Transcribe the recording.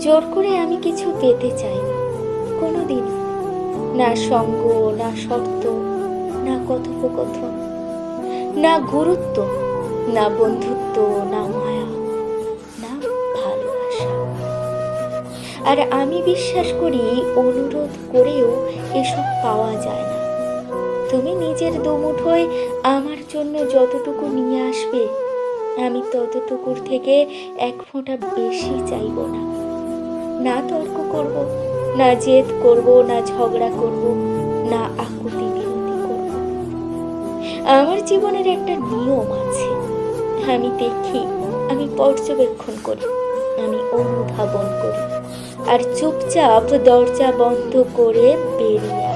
জোর করে আমি কিছু পেতে চাই না কোনোদিন না সঙ্গ, না শর্ত, না কথোপকথন, না গুরুত্ব, না বন্ধুত্ব, না মায়া, না ভালোবাসা। আর আমি বিশ্বাস করি, অনুরোধ করেও এসব পাওয়া যায় না। তুমি নিজের দোমুঠোয় আমার জন্য যতটুকু নিয়ে আসবে, আমি ততটুকুর থেকে এক ফোঁটা বেশি চাইব না। না তর্ক করব, না জেদ করব, না ঝগড়া করব, না আকুতি বিনতি করব। আমার জীবনের একটা নিয়ম আছে, আমি দেখি, আমি পর্যবেক্ষণ করি, আমি অনুধাবন করি, আর চুপচাপ দরজা বন্ধ করে বেরিয়ে